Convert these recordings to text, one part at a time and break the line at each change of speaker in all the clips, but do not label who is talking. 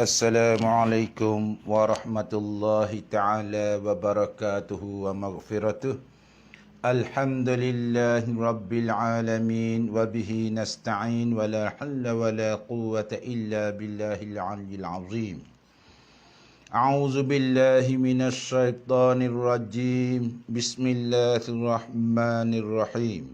السلام عليكم ورحمة الله تعالى وبركاته ومغفرته الحمد لله رب العالمين وبه نستعين ولا حل ولا قوة إلا بالله العلي العظيم أعوذ بالله من الشيطان الرجيم بسم الله الرحمن الرحيم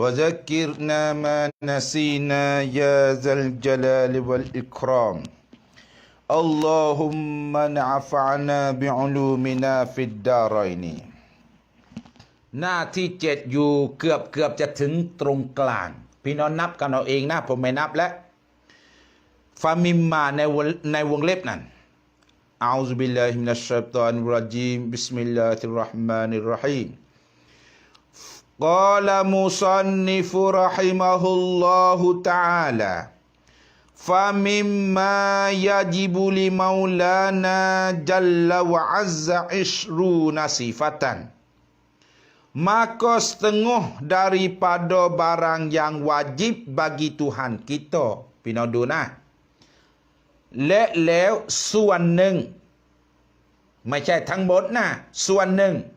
وذكرنا ما نسينا يا ذا الجلال والإكرام اللهم نعفعنا بعلومنا في الدارين หน้าที่เจ็ดอยู่เกือบเกือบจะถึงตรงกลาง พี่น้องนับกันเอาเองนะผมไม่นับแล้วฟามิมมาในวงในวงเล็บนั้นอาอุบิลลาฮิมินัชชัยฏอนิรรจีมบิสมิลลาฮิรเราะห์มานิรเราะฮีม Qala musannifu rahimahullahu ta'ala Fa mimma yajibu li maulana jalla wa azza isru nasifatan Maka setengah daripada barang yang wajib bagi Tuhan kita Pinaduna Lek-lew suan neng Macam tangbot na Suan neng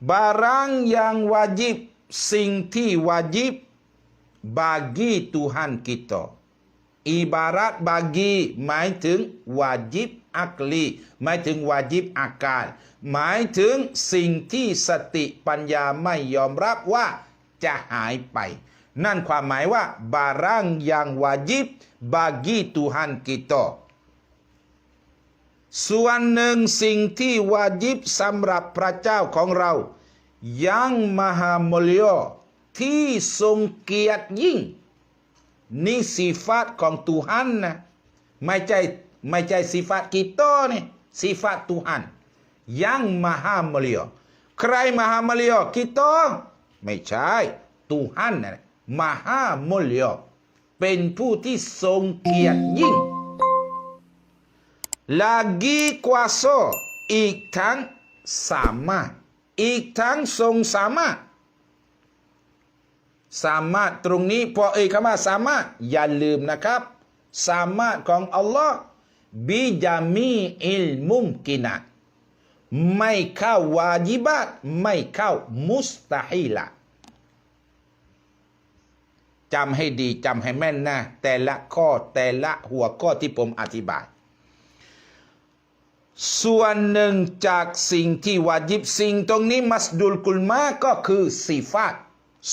barang yang wajib สิ่งที่วาจิบ bagi Tuhan kita ibarat bagi หมายถึงวาจิบอักลีหมายถึงวาจิบอาการหมายถึงสิ่งที่สติปัญญาไม่ยอมรับว่าจะหายไป นั่นความหมายว่า barang yang wajib bagi Tuhan kita ส่วนหนึ่งสิ่งที่วาจิบสำหรับพระเจ้าของเรา ยังมหามลยที่ทรงเกียรติยิ่ง นี่สีฟัตของตุหันนะไม่ใช่ไม่ใช่สีฟัตกิโตนี่สีฟัตตุหันยังมหามลยใครมหามลยกิโตไม่ใช่ตุหันนะมหามลยเป็นผู้ที่ทรงเกียรติยิ่ง lagi kuasa อีกทั้งสามารถ อีกทั้งทรงสามารถ สามารถตรงนี้พอเอ่ยคำว่าสามารถ อย่าลืมนะครับ สามารถของอัลลอฮ์บิจามีอิลมุมกินัตไม่เข้าวาจิบัตไม่เข้ามุสตาฮิละจำให้ดีจำให้แม่นนะแต่ละข้อแต่ละหัวข้อที่ผมอธิบาย ส่วนหนึ่งจากสิ่งที่วาจิบสิ่งตรงนี้มัสดุลกุลมาก็คือสีฟัต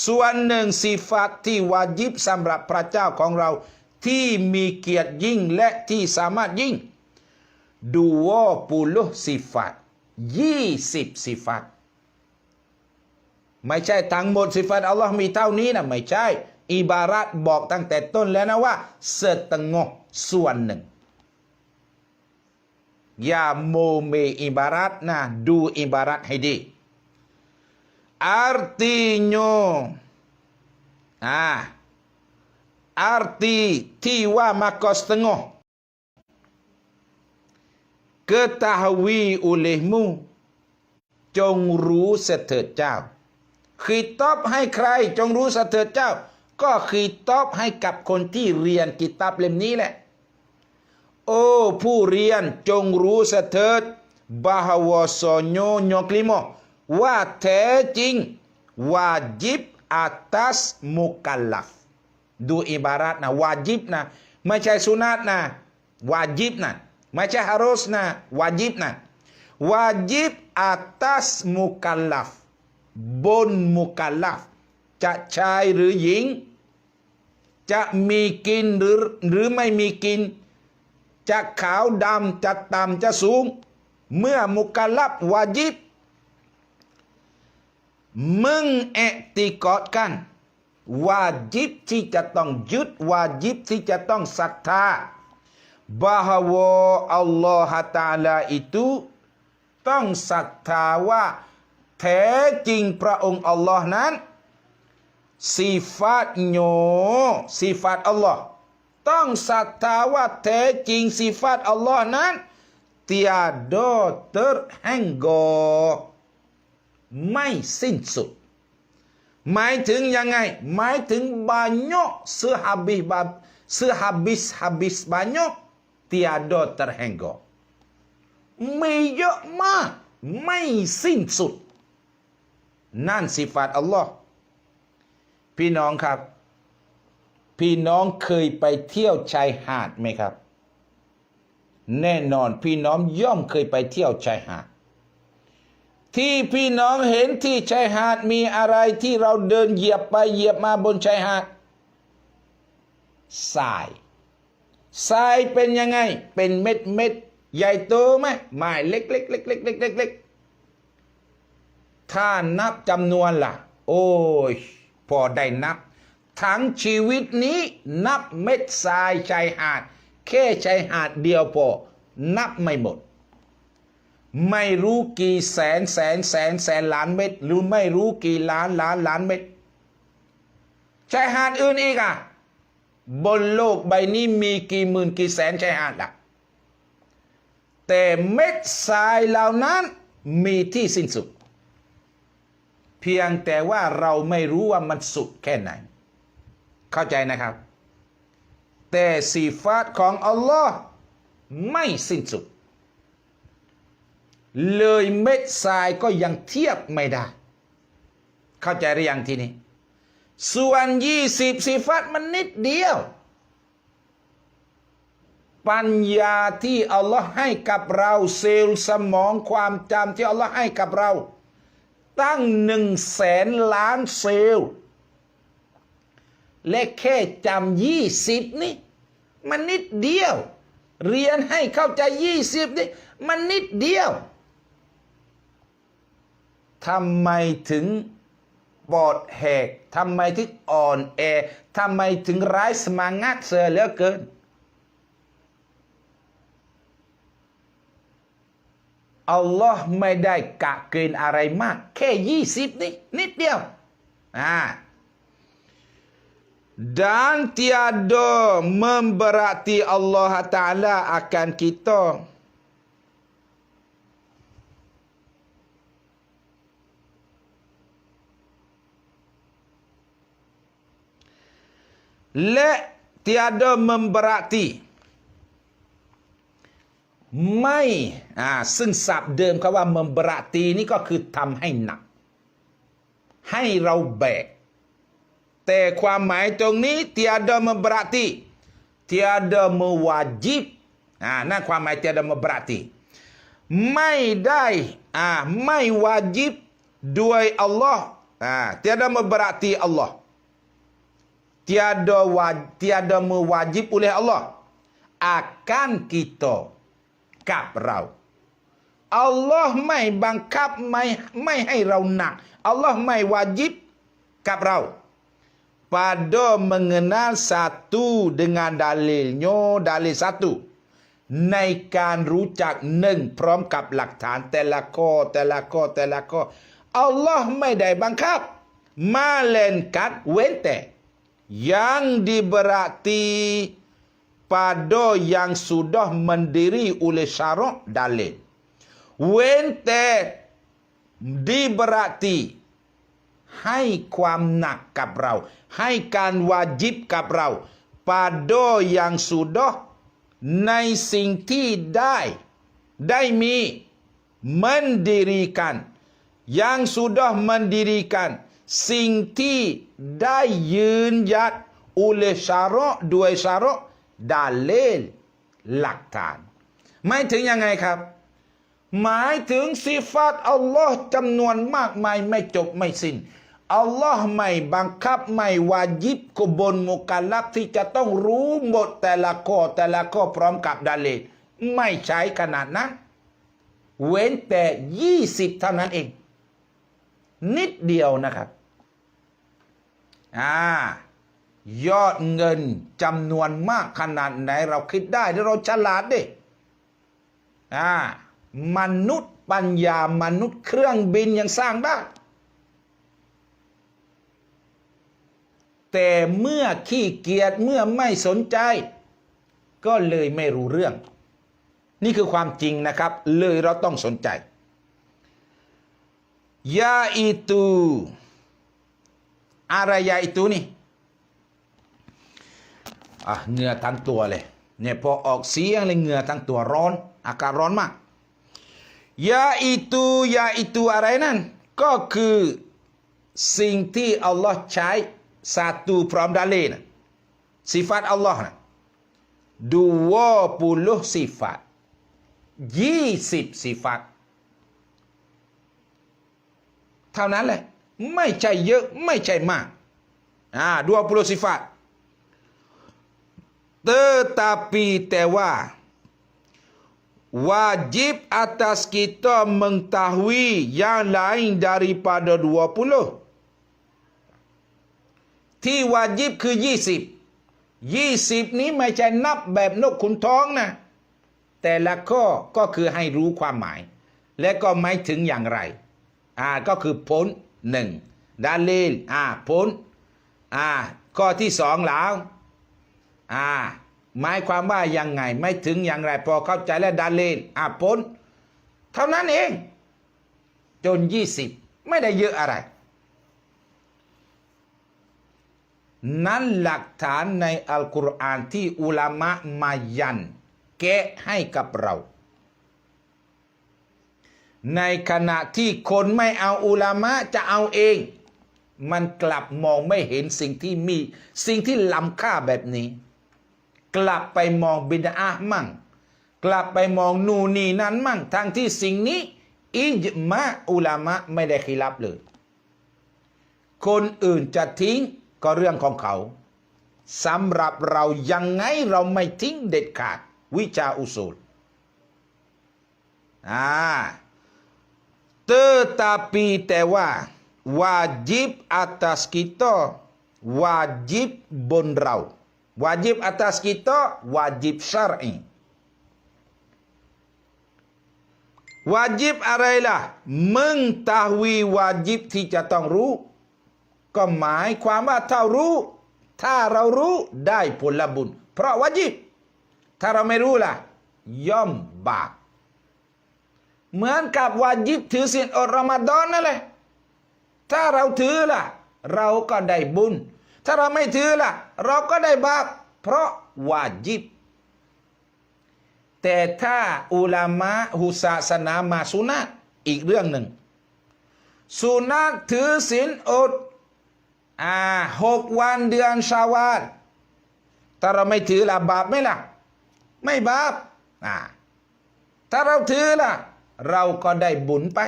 ส่วนหนึ่งสีฟัตที่วาจิบสำหรับพระเจ้าของเรา ที่มีเกียรติยิ่งและที่สามารถยิ่งดูว่าปุลุสีฟัตยี่สิบสีฟัตไม่ใช่ทั้งหมดสิฟัตอัลลอฮ์มีเท่านี้นะไม่ใช่ อิบารัตบอกตั้งแต่ต้นแล้วนะว่าเสตงอส่วนหนึ่ง อย่าโมเมอิบารัตนะดูอิบารัตให้ดี artinya ah arti ที่ว่ามาก็ setengah ketahui olehmu จงรู้เสถิดเจ้าขีตอบให้ใครจงรู้เสถิดเจ้า ก็ขีตอบให้กับคนที่เรียนกิตาบเล่มนี้แหละ โอ้ ผู้เรียนจงรู้เสถิด bahawasanya yang kelima ว่าแท้จริงวาจิบอาตัสมุกัลลัฟดูอิบารัตนะวาจิบนะไม่ใช่สุนัตนะวาจิบนะไม่ใช่ฮารุสนะวาจิบนะวาจิบอาตัสมุกัลลัฟบนมุกัลลัฟจะชายหรือหญิง จะมีกินหรือหรือไม่มีกิน จะขาวดำจะต่ำจะสูง เมื่อมุกัลลัฟวาจิบ mengiktikadkan wajib ที่จะต้องยึดวาจิบที่จะต้องศรัทธา bahwa Allah Ta'ala itu ต้องศรัทธาว่า แท้จริงพระองค์อัลลอฮ์นั้น sifatnya sifat Allah ต้อ งศรัทธาว่าแท้จริงสิฟัตอัลลอฮ์นั้น tiada terhingga ไม่สิ้นสุด หมายถึงยังไง หมายถึง banyak sehabis sehabis habis banyak tiada terhingga มีเยอะมาก ไม่สิ้นสุด นั่นสิฟัตอัลลอฮ์พี่น้องครับ พี่น้องเคยไปเที่ยวชายหาดไหมครับ แน่นอนพี่น้องย่อมเคยไปเที่ยวชายหาด ที่พี่น้องเห็นที่ชายหาดมีอะไรที่เราเดินเหยียบไปเหยียบมาบนชายหาดทรายทรายเป็นยังไง เป็นเม็ดเม็ดใหญ่โตไหมไม่เล็กเล็กเล็กเล็กเล็กเล็กเล็กถ้านับจำนวนล่ะ โอ้ยพอได้นับ ทั้งชีวิตนี้นับเม็ดทรายชายหาด แค่ชายหาดเดียวพอ นับไม่หมด ไม่รู้กี่แสนแสนแสนแสนล้านเม็ดหรือไม่รู้กี่ล้านล้านล้านเม็ดชายหาดอื่นอีกอะบนโลกใบนี้มีกี่หมื่นกี่แสนชายหาดอะแต่เม็ดทรายเหล่านั้นมีที่สิ้นสุด เพียงแต่ว่าเราไม่รู้ว่ามันสุดแค่ไหน เข้าใจนะครับ แต่สีฟาตของอัลลอฮ์ไม่สิ้นสุด เลยเม็ดทรายก็ยังเทียบไม่ได้ เข้าใจหรือยังทีนี้ ส่วนยี่สิบสีฟาตมันนิดเดียว ปัญญาที่อัลลอฮ์ให้กับเราเซลล์สมองความจำที่อัลลอฮ์ให้กับเรา ตั้งหนึ่งแสนล้านเซลล์ และแค่จำยี่สิบนี่ มันนิดเดียว เรียนให้เข้าใจยี่สิบนี่มันนิดเดียวทำไมถึงปอดแหกทำไมถึงอ่อนแอทำไมถึงไร้สมางัดเสียเหลือเกินอัลลอฮ์ไม่ได้กะเกณฑ์อะไรมาก แค่ยี่สิบนี่นิดเดียวอ่า dan tiada memberati Allah Ta'ala akan kitaและtiada memberati ไม่อ่าซึ่งศัพท์เดิมคำว่า memberati นี่ก็คือทำให้หนัก ให้เราแบก แต่ความหมายตรงนี้ tiada memberati tiada mewajib อ่านั่นความหมาย tiada memberati ไม่ได้อ่าไม่วาจิบด้วยอัลลอฮ์อ่า tiada memberati Allah tiada wa tiada mewajib oleh Allah akan kita กับเราอัลลอฮ์ไม่บังคับไม่ไม่ให้เราหนักอัลลอฮ์ไม่วาจิบกับเรา pada mengenal satu dengan dalilnya dalil satu ในการรู้จักหนึ่งพร้อมกับหลักฐานแต่ละข้อแต่ละข้อแต่ละข้ออัลลอฮ์ไม่ได้บังคับ มาเล่นกัดเว้นแต่ yang diberati pada yang sudah mendiri oleh syarak dalil เว้นแต่ดีบรติ ให้ความหนักกับเรา ให้การวาจิบกับเราปาโดยังสุดอในสิ่งที่ได้ได้มีมันดีรีกัน yang sudah mendirikan สิ่งที่ได้ยืนยัดอุเลชาระด้วยชาระดาเลลหลักฐานหมายถึงยังไงครับ หมายถึงสิฟัตอัลลอฮ์จำนวนมากมายไม่จบไม่สิน้น อัลลอฮ์ไม่บังคับไม่วาจิบกบนมุกัลลับที่จะต้องรู้หมดแต่ละข้อแต่ละข้อพร้อมกับดาเลลไม่ใช้ขนาดนั้น เว้นแต่ยี่สิบเท่านั้นเอง นิดเดียวนะครับอ่ายอดเงินจำนวนมากขนาดไหนเราคิดได้เราฉลาดดิอ่ามนุษย์ปัญญามนุษย์เครื่องบินยังสร้างได้ แต่เมื่อขี้เกียจเมื่อไม่สนใจ ก็เลยไม่รู้เรื่อง นี่คือความจริงนะครับ เลยเราต้องสนใจยาอิตูอะไรยาอิตูนี่อะเหงื่อทั้งตัวเลยเนี่ยพอออกเสียงเลยเหงื่อทั้งตัวร้อน อากาศร้อนมากยาอิตูยาอิตูอะไรนั่น ก็คือสิ่งที่อัลลอฮ์ใช้ satu prom dalil sifat Allah nah. 20 sifat 20 sifat เท่านั้นแหละ ไม่ใช่เยอะ ไม่ใช่มากอ่า20 sifat tetapi แต่ว่า wajib atas kita mengetahui yang lain daripada 20 ที่วาจิบคือ20 20นี้ไม่ใช่นับแบบนกขุนท้องนะ แต่ละข้อก็คือให้รู้ความหมาย และก็หมายถึงอย่างไรอ่าก็คือพ้นหนึ่งดาเลนอ่าพ้นอ่าข้อที่สองแล้วอ่าหมายความว่ายังไงไม่ถึงอย่างไร พอเข้าใจแล้วดาเลนอ่าพ้น เท่านั้นเอง จน20ไม่ได้เยอะอะไร นั้นหลักฐานในอัลกุรอานที่อุลามะมายัน แกะให้กับเรา ในขณะที่คนไม่เอาอุลามะจะเอาเอง มันกลับมองไม่เห็นสิ่งที่มี สิ่งที่ล้ำค่าแบบนี้ กลับไปมองบิดามั่ง กลับไปมองนูนนีนั้นมั่งทั้งที่สิ่งนี้ อิจมะอุลามะไม่ได้ขีรับเลย คนอื่นจะทิ้ง ก็เรื่องของเขาสำหรับเรายังไงเราไม่ทิ้งเด็ดขาด วิชาอุสูลอ่า tetapi แต่ว่า wajib atas kita wajib บนเรา wajib atas kita wajib syar'i wajib อะไรล่ะมึงตาวีวาจิบที่จะต้องรู้ ก็หมายความว่าถ้ารู้ ถ้าเรารู้ได้ผลบุญ เพราะวาจิบ ถ้าเราไม่รู้ล่ะ ย่อมบาปเหมือนกับวาจิบถือศีลอดรอมฎอนนั่นแหละถ้าเราถือล่ะ เราก็ได้บุญ ถ้าเราไม่ถือล่ะ เราก็ได้บาปเพราะวาจิบ แต่ถ้าอุลามะหุศาสนามาสุนัตอีกเรื่องหนึ่งสุนัตถือศีลอด อ่าหกวันเดือนชาวาลถ้าเราไม่ถือละบาปไหมล่ะ ไม่บาปอ่าถ้าเราถือล่ะ เราก็ได้บุญไป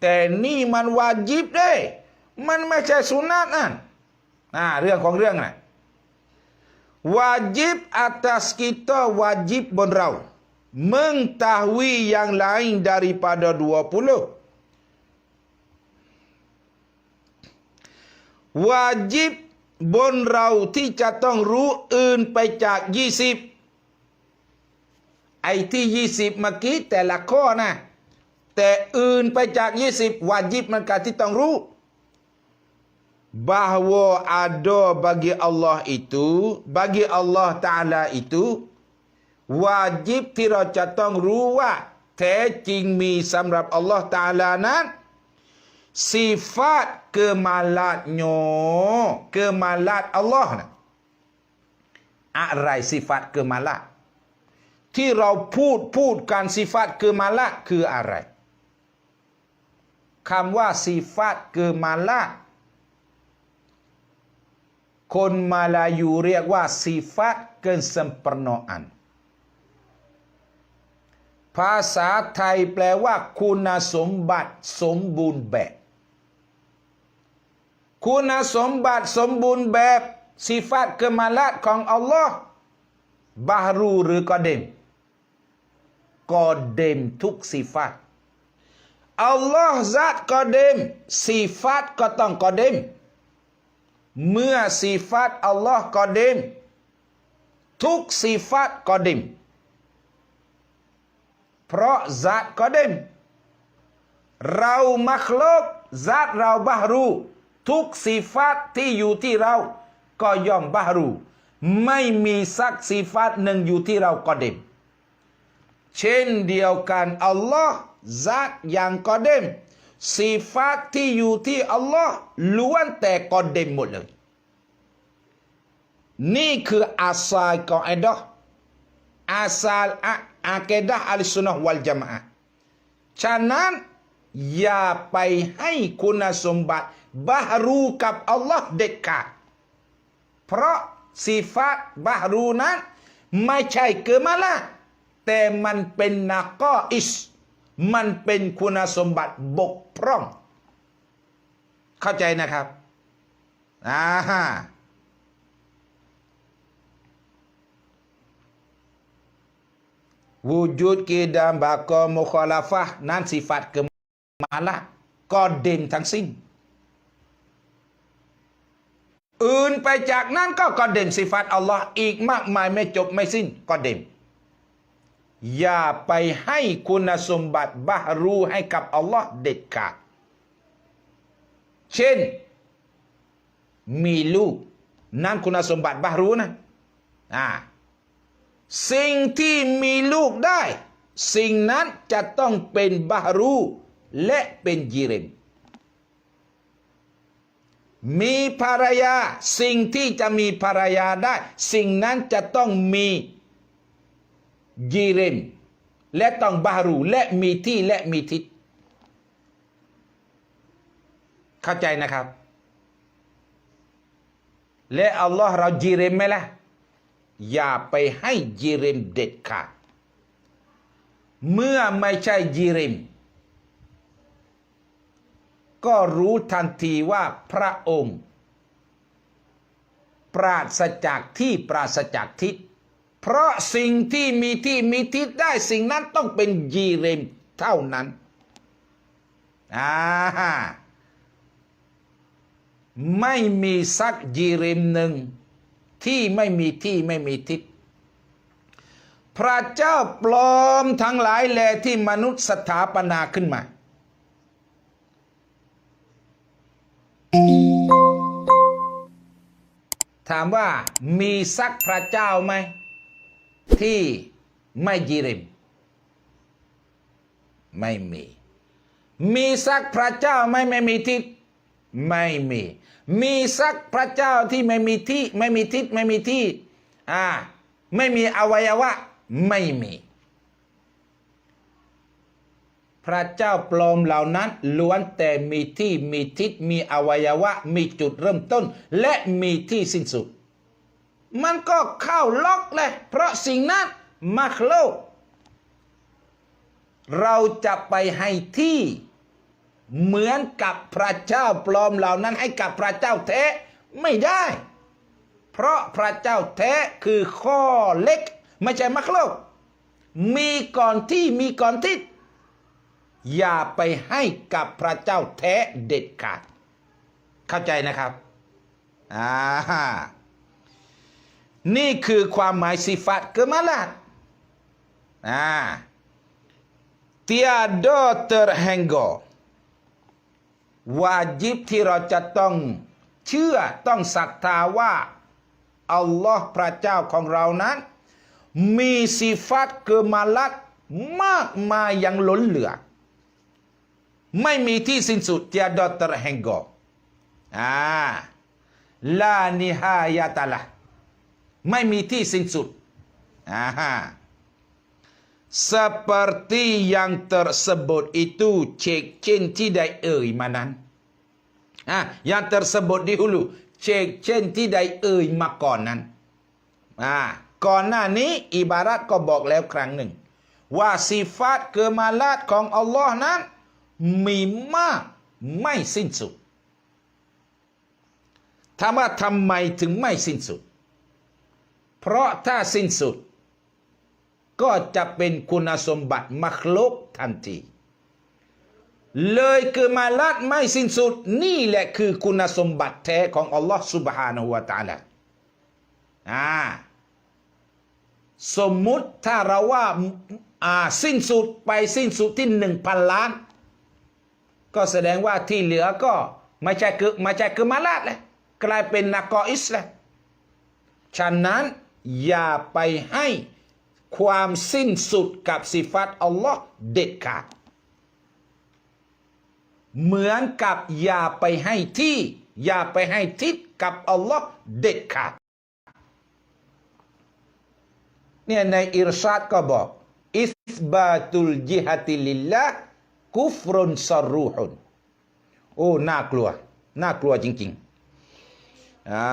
แต่นี่มันวาจิบเด้มันไม่ใช่สุนัตนั่นอ่าเรื่องของเรื่องน่ะ wajib atas kita wajib บนเรา mengetahui yang lain daripada 20 วาจิบบนเราที่จะต้องรู้อื่นไปจากยี่สิบไอ้ที่ยี่สิบเมื่อกี้แต่ละข้อนะ แต่อื่นไปจากยี่สิบวาจิบมันการที่ต้องรู้ bahwa ada bagi Allah itu bagi Allah Ta'ala itu วาจิบที่เราจะต้องรู้ว่าแท้จริงมีสำหรับอัลลอฮ์ตาลานั้น sifat kemalatnya kemalat Allah นะอะไรสิฟัตเกมาละที่เราพูดพูดกันสิฟัตเกมาละคืออะไรคำว่าสิฟัตเกมาละคนมาลายูเรียกว่าสิฟัต kesempurnaan ภาษาไทยแปลว่า คุณสมบัติสมบูรณ์แบบ คุณสมบัติสมบูรณ์แบบสิฟัตเกมาลัดของอัลลอฮ์บารูหรือกอเดมกอเดมทุกสิฟัตอัลลอฮ์ซัดกอเดมสิฟัตก็ต้องกอเดมเมื่อสีฟัตอัลลอฮ์กอเดิมทุกสีฟัตกอเดิมเพราะซาตกอเดิมเรามักโลกซาตเราบารู ทุกสีฟัตที่อยู่ที่เรา ก็ย่อมบารู ไม่มีสักสีฟัตหนึ่งอยู่ที่เรากอดิมเช่นเดียวกันอัลลอฮ์ซักอย่างกอเดมสีฟัตที่อยู่ที่อัลลอฮ์ล้วนแต่กอเดมหมดเลย นี่คืออาซาลกอเอดะอาซาลอะอาเกดะอัลสุนนะวัลจามะอะห์ฉะนั้นอย่าไปให้คุณสมบัติ บาฮรูกับอัลลอฮ์เด็ดขาดเพราะสีฟัตบาฮรูนั้นไม่ใช่เกิมาละแต่มันเป็นนักก็อิสมันเป็นคุณสมบัติบกพร่อง เข้าใจนะครับอ่าฮะวูจุดกีดามบากอมุคอลาฟะนั้นสิฟัตเกมาละก็เด่นทั้งสิ้น อื่นไปจากนั้นก็กอเด่นสิฟัตอัลลอฮ์อีกมากมายไม่จบไม่สิ้นก็เด่นอย่าไปให้คุณสมบัติบารูให้กับอัลลอฮ์เด็ดขาดเช่น มีลูก นั่นคุณสมบัติบารูนะอ่าสิ่งที่มีลูกได้ สิ่งนั้นจะต้องเป็นบารูและเป็นยิเรม มีภรรยา สิ่งที่จะมีภรรยาได้ สิ่งนั้นจะต้องมียีเรมและต้องบารูและมีที่และมีทิศเข้าใจนะครับ และอัลลอฮ์เราจีเรมไหมล่ะ อย่าไปให้จีเรมเด็ดขาดเมื่อไม่ใช่จีเรม ก็รู้ทันทีว่าพระองค์ ปราศจากที่ปราศจากทิศเพราะสิ่งที่มีที่มีทิศได้สิ่งนั้นต้องเป็นยีเรมเท่านั้นอ่าไม่มีสักยีเรมหนึ่งที่ไม่มีที่ไม่มีทิศ พระเจ้าปลอมทั้งหลายแลที่มนุษย์สถาปนาขึ้นมา ถามว่ามีสักพระเจ้าไหม ที่ไม่ยิริม ไม่มี มีสักพระเจ้าไหม่ไม่มีทิศไม่มี มีสักพระเจ้าที่ไม่มีที่ไม่มีทิศไม่มีที่อ่าไม่มีอวัยวะไม่มี พระเจ้าปลอมเหล่านั้นล้วนแต่มีที่มีทิศมีอวัยวะ มีจุดเริ่มต้น และมีที่สิ้นสุด มันก็เข้าล็อกเลยเพราะสิ่งนั้นมักโลก เราจะไปให้ที่เหมือนกับพระเจ้าปลอมเหล่านั้นให้กับพระเจ้าแท้ไม่ได้ เพราะพระเจ้าแท้คือข้อเล็ก ไม่ใช่มักโลก มีก่อนที่มีก่อนทิศ อย่าไปให้กับพระเจ้าแท้เด็ดขาด เข้าใจนะครับอ่านี่คือความหมายสิฟัตเกมาลาดอ่า tiada terhingga วาจิบที่เราจะต้องเชื่อต้องศรัทธาว่า อัลลอฮ์พระเจ้าของเรานั้น มีสิฟัตเกมาลัดมากมายอย่างล้นเหลือ ไม่มีที่สิ้นสุด tiada terhingga อ่าลานิฮายาตะละไม่มีที่สิ้นสุดอ่าฮะ seperti yang tersebut itu cek chen tidak ơi ma nan ah yang tersebut di hulu เช็คเช่นที่ใดเอ่ยมาก่อนนั้นอ่าก่ อนหน้านี้ อิบารัตก็บอกแล้วครั้งหนึ่ง ว่าสิฟัตเกมาลาดของอัลลอฮ์นั้น มีมากไม่สิ้นสุดถามว่าทำไมถึงไม่สิ้นสุด เพราะถ้าสิ้นสุด ก็จะเป็นคุณสมบัติมักลุกทันที เลยเกิดมาลัดไม่สิ้นสุด นี่แหละคือคุณสมบัติแท้ของอัลลอฮ์ سبحانه และ تعالى อ่า สมมุติถ้าเราว่าอ่าสิ้นสุดไปสิ้นสุดที่หนึ่งพันล้าน ก็แสดงว่าที่เหลือก็ไม่ใช่คือไม่ใช่คือมาลาดเลยกลายเป็นนักกออิสแล้วฉะนั้นอย่าไปให้ความสิ้นสุดกับสิฟัตอัลลอฮ์เด็ดขาดเหมือนกับอย่าไปให้ที่ อย่าไปให้ทิศกับอัลลอฮ์เด็ดขาดเนี่ยในอิรชาดก็บอกอิสบาตุลจิฮัติลิลละ กุฟรนซารูฮุนโอ้น่ากลัว น่ากลัวจริงๆอ่า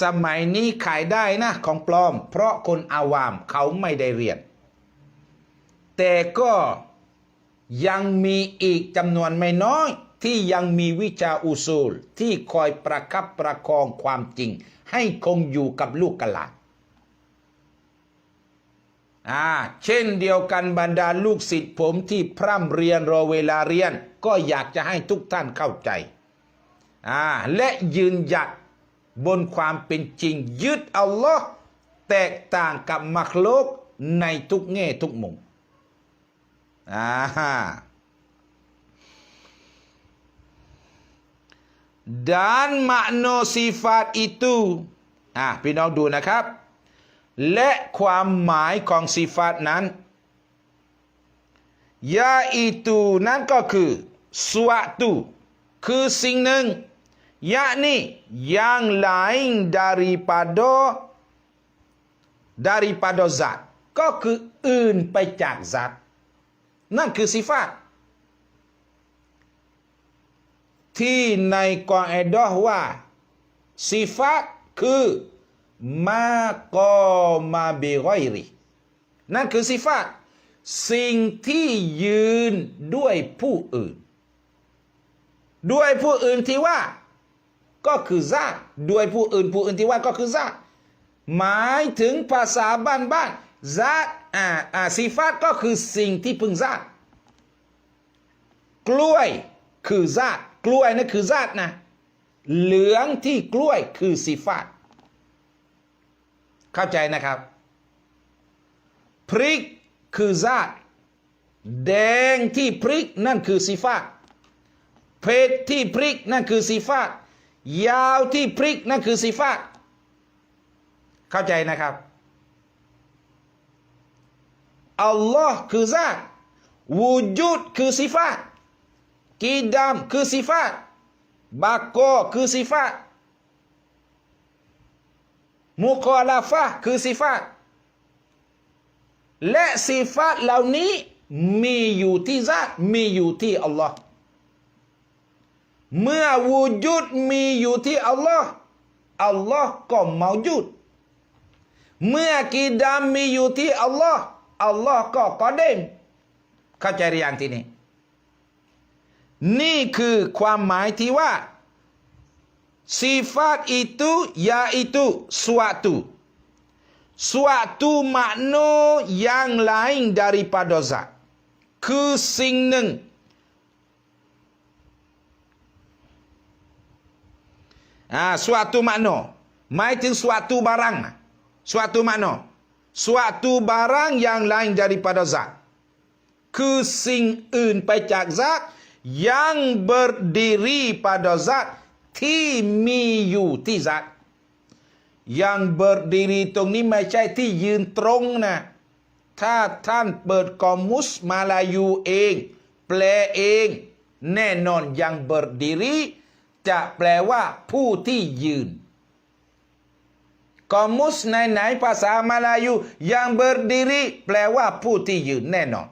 สมัยนี้ขายได้นะของปลอม เพราะคนอาวามเขาไม่ได้เรียน แต่ก็ยังมีอีกจำนวนไม่น้อย ที่ยังมีวิชาอุซูล ที่คอยประคับประคองความจริง ให้คงอยู่กับลูกกะหลาน อ่าเช่นเดียวกันบรรดาลูกศิษย์ผมที่พร่ำเรียนรอเวลาเรียน ก็อยากจะให้ทุกท่านเข้าใจอ่าและยืนหยัดบนความเป็นจริง ยึดอัลลอฮ์แตกต่างกับมักโลกในทุกแง่ทุกมุมอ่า dan makna sifat itu อ่าพี่น้องดูนะครับ และความหมายของสิฟัตนั้นยาอิตูนั้นก็คือ suatu คือสิ่งหนึ่ง yakni yang lain daripada daripada zat ก็คืออื่นไปจากซัตนั่นคือสิฟัตที่ในกอไอดอว่าสิฟัตคือ มากอมาเบรอยรินั่นคือสิฟัตสิ่งที่ยืนด้วยผู้อื่น ด้วยผู้อื่นที่ว่า ก็คือซาด้วยผู้อื่นผู้อื่นที่ว่าก็คือซาหมายถึงภาษาบ้านบ้านซาอ่าอ่าสิฟัตก็คือสิ่งที่พึงซากล้วยคือซากล้วยนั่นคือซานะ เหลืองที่กล้วยคือสิฟัต เข้าใจนะครับ พริกคือซาตแดงที่พริกนั่นคือสีฟ้าเผ็ดที่พริกนั่นคือสีฟ้ายาวที่พริกนั่นคือสีฟ้าเข้าใจนะครับอัลลอฮ์คือซาตวูจุดคือสีฟ้ากีดามคือสีฟ้าบากโกคือสีฟ้า มุคอลาฟะคือสิฟัตและสิฟัตเหล่านี้มีอยู่ที่ซาตมีอยู่ที่อัลลอฮ์เมื่อวูจุดมีอยู่ที่อัลลอฮ์อัลลอฮ์ก็มาจุดเมื่อกีดามมีอยู่ที่อัลลอฮ์อัลลอฮ์ก็กอเดมเข้าใจหรือยังที่นี้นี่คือความหมายที่ว่า Sifat itu yaitu suatu. Suatu makna yang lain daripada zat. คือสิ่งหนึ่งอ่า suatu makna หมายถึง suatu barang suatu makna suatu barang yang lain daripada zat คือสิ่งอื่นไปจากซาต yang berdiri pada zat ที่มีอยู่ที่ซักยังเบิดดีรีตรงนี้ไม่ใช่ที่ยืนตรงนะถ้าท่านเปิดกอมุสมาลายูเอง แปลเอง แน่นอนยังเบิดดีรีจะแปลว่าผู้ที่ยืนกอมุสในไหนภาษามาลายูยังเบิดดีรีแปลว่าผู้ที่ยืนแน่นอน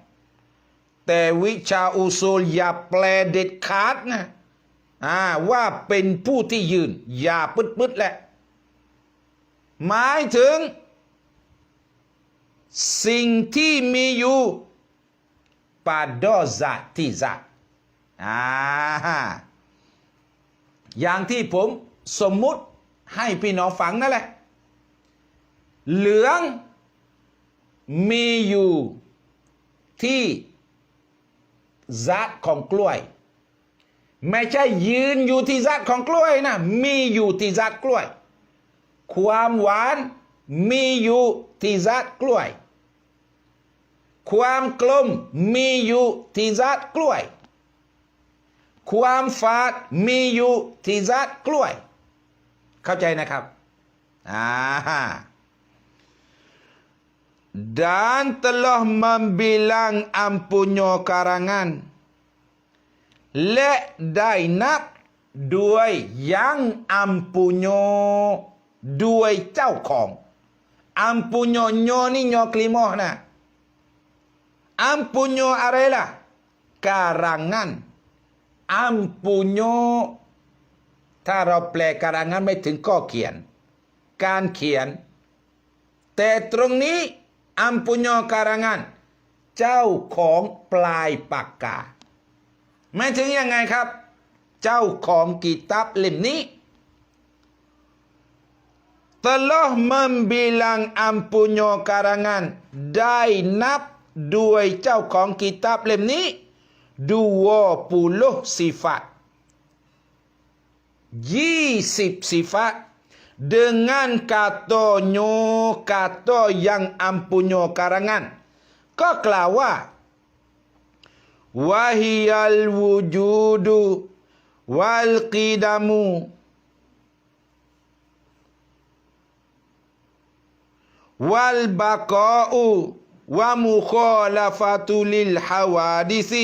แต่วิชาอุซูลอย่าแปลเด็ดขาดนะ อ่าว่าเป็นผู้ที่ยืน อย่าปึ๊ดปึ๊ดแหละ หมายถึง สิ่งที่มีอยู่ปาดอซาติซาอ่าอย่างที่ผมสมมุติให้พี่น้องฟังนั่นแหละ เหลืองมีอยู่ที่ zaat ของกล้วย ไม่ใช่ยืนอยู่ที่ zaat ของกล้วยนะ มีอยู่ที่ zaat กล้วย ความหวานมีอยู่ที่ zaat กล้วย ความกลมมีอยู่ที่ zaat กล้วย ความฝาดมีอยู่ที่ zaat กล้วย เข้าใจนะครับอ่า dan telah membilang ampunyo karangan และได้นับด้วยยังอัมปุโญด้วยเจ้าของอัมปุโญโญนี่โญกลิโมนะอัมปุโญอะไรล่ะการังงันอัมปุโญถ้าเราแปลการังงันไม่ถึงก็เขียน การเขียน แต่ตรงนี้อัมปุโญการังงันเจ้าของปลายปากกา ไม่ถึงยังไงครับ เจ้าของกิตับเล่มนี้ตลอดมันบีลังอัมพุญโอ karangan ได้นับด้วยเจ้าของกิตับเล่มนี้ดูวปูโลสิฟะตยี่สิบสิฟัต dengan katonyo kato yang ampunyo karangan ก็กล่าวว่า وهي الوجود والقدم. والبقاء ومخالفة للحوادث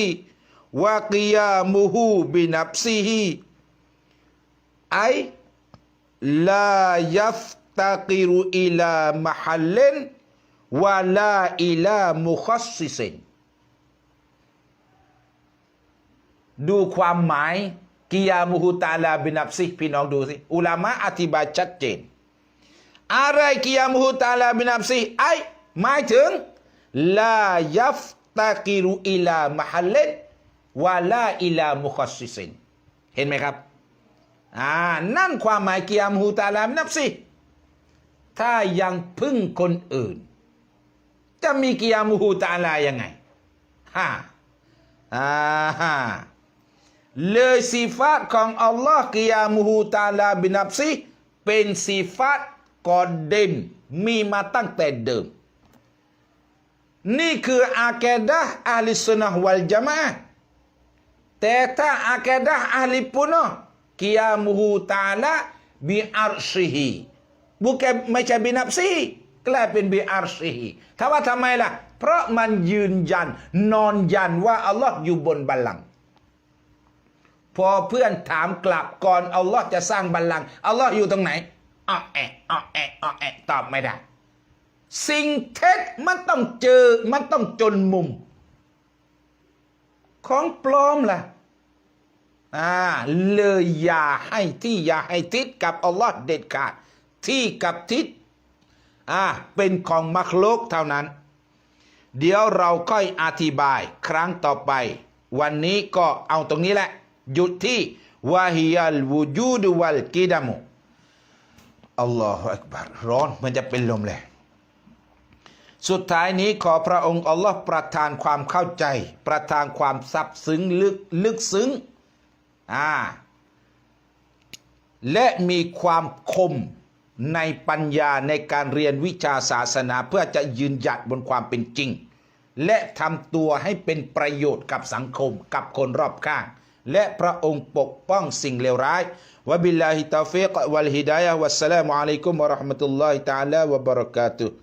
وقيامه بنفسه. أي لا يفتقر إلى محل ولا إلى مخصص. ดูความหมายกิยามุฮูตาลาบินับซิพี่น้องดูสิอุลามะอธิบายชัดเจน อะไรกิยามุฮูตาลาบินับซิไอหมายถึงลายัฟตากิรุอิลามฮัลเลนวาลาอิลามุคัสซิซินเห็นไหมครับอ่านั่นความหมายกิยามุฮูตาลาบินับซิถ้ายังพึ่งคนอื่น จะมีกิยามุฮูตาลายังไงฮ่าอ่าฮ่า เลยสีฟัตของอัลลอฮ์กิยามุฮูตาลาบินับซีเป็นสีฟัตก่อนเดิมมีมาตั้งแต่เดิม นี่คืออาเกดะอัลิสุนนะวัลจามะแต่ถ้าอาเกดะอัลิปุนกิยามุฮูตาลาบิอาร์ชิฮีบุกไม่ใช่บินับซีกลายเป็นบิอาร์ชิฮีถ้าว่าทำไมล่ะ เพราะมันยืนยันนอนยันว่าอัลลอฮ์อยู่บนบัลลังก์ พอเพื่อนถามกลับก่อนอัลลอฮ์จะสร้างบัลลังก์อัลลอฮ์อยู่ตรงไหนอ้อแอะอ้อแอะอ้อแอะตอบไม่ได้ สิ่งเท็จมันต้องเจอมันต้องจนมุม ของปลอมล่ะอ่าเลยอย่าให้ที่อย่าให้ทิศกับอัลลอฮ์เด็ดขาดที่กับทิศอ่าเป็นของมักโลกเท่านั้น เดี๋ยวเราค่อยอธิบายครั้งต่อไป วันนี้ก็เอาตรงนี้แหละ หยุดที่วาฮิยัลวูจูดวัลกิดามุอัลลอฮฺอักบารร้อนมันจะเป็นลมเลย สุดท้ายนี้ขอพระองค์อัลลอฮ์ประทานความเข้าใจ ประทานความซับซึ้งลึกลึกซึ้งอ่าและมีความคมในปัญญาในการเรียนวิชาศาสนาเพื่อจะยืนหยัดบนความเป็นจริง และทำตัวให้เป็นประโยชน์กับสังคมกับคนรอบข้าง และพระองค์ปกป้องสิ่งเลวร้ายวะบิลลาฮิตาฟิกวัลฮิดายะวัสสลามุอะลัยกุมวะเราะห์มะตุลลอฮิตะอาลาวะบะเราะกาตุฮ์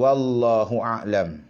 วัลลอฮุอะลัม